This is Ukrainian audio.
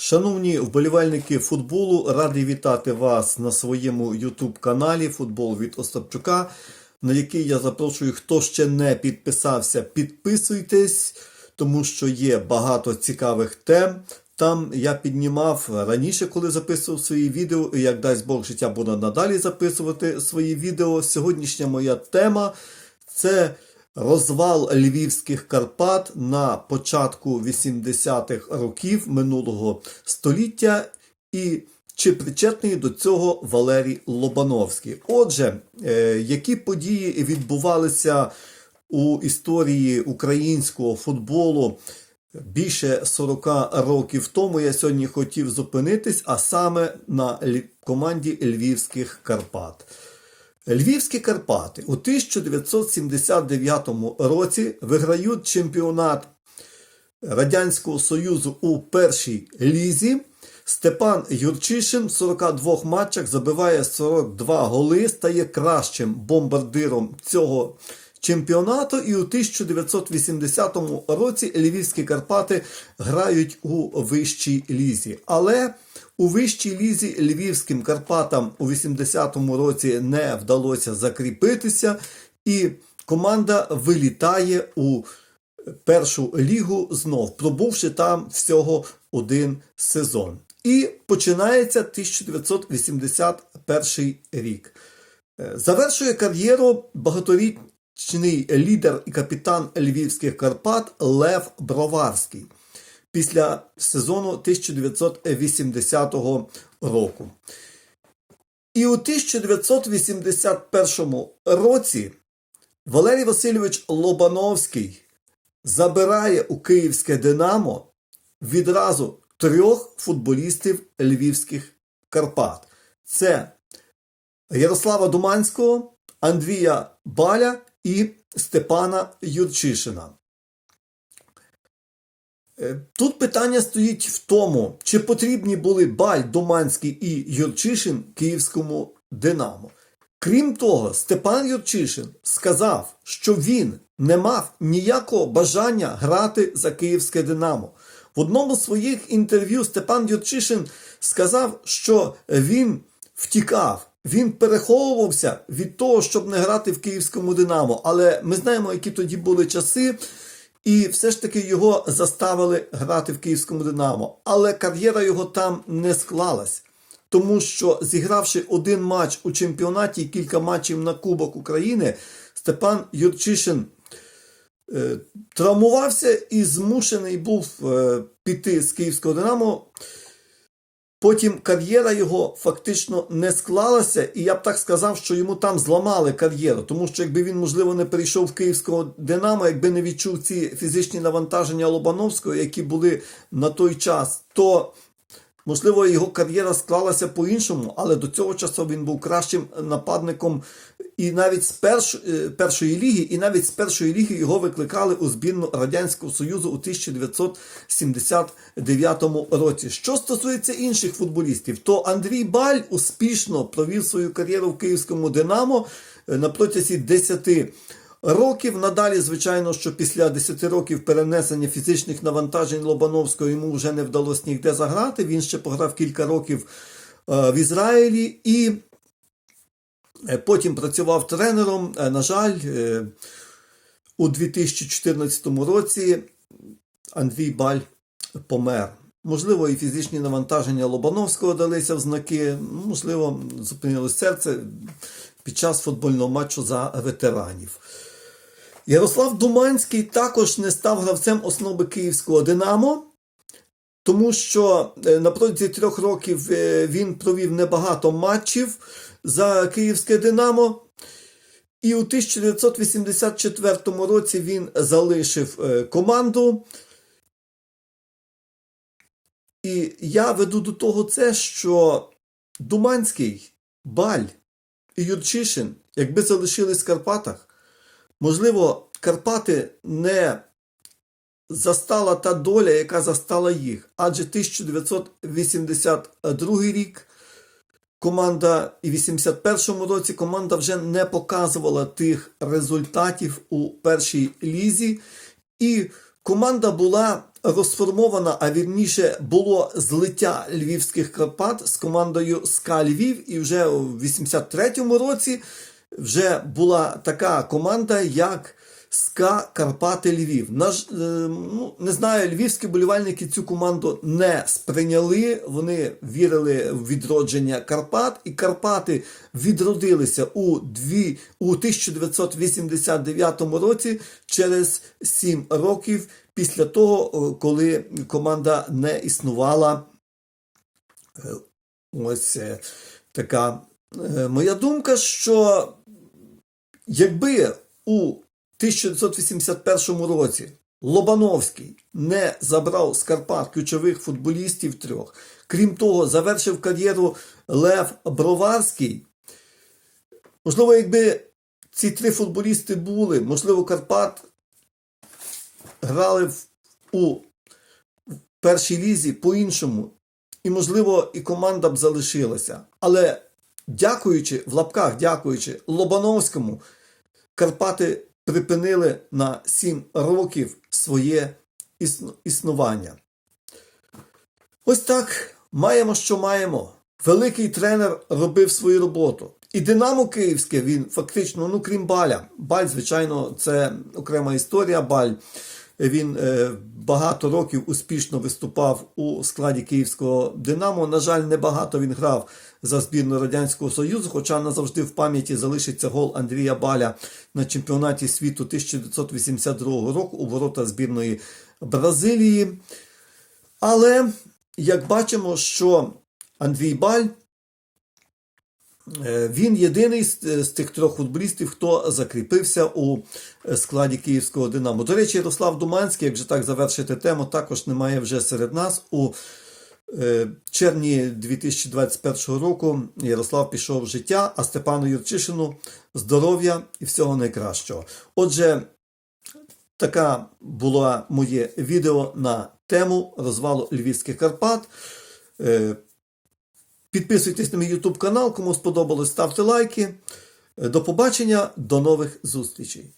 Шановні вболівальники футболу, радий вітати вас на своєму YouTube каналі Футбол від Остапчука, на який я запрошую, хто ще не підписався, підписуйтесь, тому що є багато цікавих тем. Там я піднімав раніше, коли записував свої відео, і як дасть Бог життя, буду надалі записувати свої відео. Сьогоднішня моя тема це розвал Львівських Карпат на початку 80-х років минулого століття. І чи причетний до цього Валерій Лобановський? Отже, е, які події відбувалися у історії українського футболу більше 40 років тому? Я сьогодні хотів зупинитись, а саме на команді Львівських Карпат. Львівські Карпати у 1979 році виграють чемпіонат Радянського Союзу у першій лізі. Степан Юрчишин в 42 матчах забиває 42 голи, стає кращим бомбардиром цього чемпіонату. І у 1980 році Львівські Карпати грають у вищій лізі. Але у вищій лізі Львівським Карпатам у 80-му році не вдалося закріпитися, і команда вилітає у першу лігу знов, пробувши там всього один сезон. І починається 1981 рік. Е, Завершує кар'єру багаторічний лідер і капітан Львівських Карпат Лев Броварський після сезону 1980 року. І у 1981 році Валерій Васильович Лобановський забирає у Київське Динамо відразу трьох футболістів Львівських Карпат. Це Ярослава Думанського, Андрія Баля і Степана Юрчишина. Е, Тут питання стоїть в тому, чи потрібні були Баль, Думанський і Юрчишин Київському Динамо. Крім того, Степан Юрчишин сказав, що він не мав ніякого бажання грати за Київське Динамо. В одному з своїх інтерв'ю Степан Юрчишин сказав, що він втікав, він переховувався від того, щоб не грати в Київському Динамо. Але ми знаємо, які тоді були часи. І все ж таки його заставили грати в Київському Динамо. Але кар'єра його там не склалась. Тому що зігравши один матч у чемпіонаті і кілька матчів на Кубок України, Степан Юрчишин е, травмувався і змушений був е, піти з Київського Динамо. Потім кар'єра його фактично не склалася, і я б так сказав, що йому там зламали кар'єру, тому що якби він, можливо, не перейшов в Київського Динамо, якби не відчув ці фізичні навантаження Лобановського, які були на той час, то можливо його кар'єра склалася по-іншому, але до цього часу він був кращим нападником і навіть з перш, е, першої ліги, і навіть з першої ліги його викликали у збірну Радянського Союзу у 1979 році. Що стосується інших футболістів, то Андрій Баль успішно провів свою кар'єру в Київському Динамо е, на протязі 10 років. Надалі, звичайно, що після 10 років перенесення фізичних навантажень Лобановського йому вже не вдалося ніде заграти. Він ще пограв кілька років е, в Ізраїлі і Е, Потім працював тренером. Е, На жаль, у 2014 році Андрій Баль помер. Можливо, і фізичні навантаження Лобановського далися в знаки, можливо, зупинилось серце під час футбольного матчу за ветеранів. Ярослав Думанський також не став гравцем основи Київського Динамо. Тому що е, на протязі трьох років е, він провів небагато матчів за Київське Динамо. І у 1984 році він залишив е, команду. І я веду до того це, що Думанський, Баль і Юрчишин, якби залишились в Карпатах, можливо, Карпати не застала та доля, яка застала їх. Адже 1982 рік команда і в 81-му році команда вже не показувала тих результатів у першій лізі. І команда була розформована, а вірніше було злиття львівських Карпат з командою СКА Львів, і вже у 83-му році вже була така команда, як СКА Карпати Львів. Наш, е, ну, не знаю, львівські болівальники цю команду не сприйняли. Вони вірили в відродження Карпат, і Карпати відродилися у, дві, у 1989 році через 7 років після того, е, коли команда не існувала. Е, Ось така моя думка, що якби у 1981 році Лобановський не забрав з Карпат ключових футболістів трьох, крім того, завершив кар'єру Лев Броварський. Можливо, якби ці три футболісти були, можливо, Карпат грали у першій лізі по-іншому. І, можливо, і команда б залишилася. Але дякуючи, в лапках, дякуючи Лобановському, Карпати припинили на 7 років своє існування. Ось так маємо, що маємо. Великий тренер робив свою роботу. І Динамо Київське він фактично, ну крім Баля. Баль, звичайно, це окрема історія. Баль він е, багато років успішно виступав у складі київського Динамо. На жаль, небагато він грав за збірну Радянського Союзу, хоча назавжди в пам'яті залишиться гол Андрія Баля на чемпіонаті світу 1982 року у ворота збірної Бразилії. Але як бачимо, що Андрій Баль Він єдиний з, з тих трьох футболістів, хто закріпився у е, складі київського Динамо. До речі, Ярослав Думанський, як так завершити тему, також немає вже серед нас. У е, червні 2021 року Ярослав пішов в життя, а Степану Юрчишину здоров'я і всього найкращого. Отже, така була моє відео на тему розвалу Львівських Карпат. Е, Підписуйтесь на мій YouTube канал, кому сподобалось, ставте лайки. До побачення, до нових зустрічей.